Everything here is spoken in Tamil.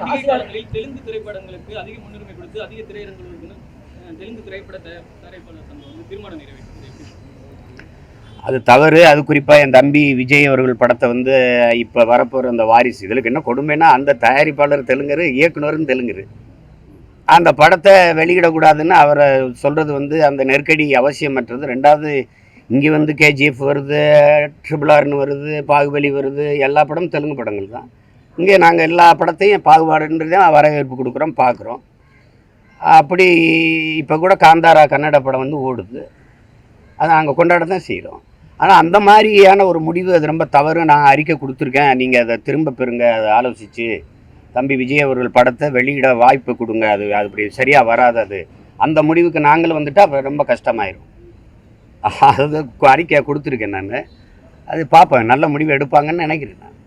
பண்டிகை காலங்களில் தெலுங்கு திரைப்படங்களுக்கு அதிக முன்னுரிமை கொடுத்து அதிக திரையரங்குகள் இருக்குன்னு தெலுங்கு திரைப்பட தயா- தயாரிப்பாளர் சங்கம் வந்து தீர்மானம் எப்படி? அது தவறு. அது குறிப்பாக என் தம்பி விஜய் அவர்கள் படத்தை வந்து இப்போ வரப்போகிற அந்த வாரிசு இதுக்கு என்ன கொடுமைன்னா அந்த தயாரிப்பாளர் தெலுங்கரு இயக்குனரும் தெலுங்குரு. அந்த படத்தை வெளியிடக்கூடாதுன்னு அவரை சொல்கிறது வந்து அந்த நெருக்கடி அவசியமற்றது. ரெண்டாவது இங்கே வந்து கேஜிஎஃப் வருது ட்ரிபிள் ஆர்னு வருது பாகுபலி வருது எல்லா படமும் தெலுங்கு படங்கள் தான். இங்கே நாங்கள் எல்லா படத்தையும் பாகுபாடுன்றதையும் வரவேற்பு கொடுக்குறோம் பார்க்குறோம். அப்படி இப்போ கூட காந்தாரா கன்னட படம் வந்து ஓடுது. அதை நாங்கள் கொண்டாட தான் செய்கிறோம். ஆனால் அந்த மாதிரியான ஒரு முடிவு அது ரொம்ப தவறு. நான் அறிக்கை கொடுத்துருக்கேன். நீங்கள் அதை திரும்ப பெறுங்க அதை ஆலோசித்து தம்பி விஜய் அவர்கள் படத்தை வெளியிட வாய்ப்பு கொடுங்க. அது அது அப்படி சரியாக வராது அது. அந்த முடிவுக்கு நாங்களும் வந்துட்டால் அப்போ ரொம்ப கஷ்டமாயிரும். அது அறிக்கையை கொடுத்துருக்கேன் நான். அது பார்ப்பேன் நல்ல முடிவு எடுப்பாங்கன்னு நினைக்கிறேன் நான்.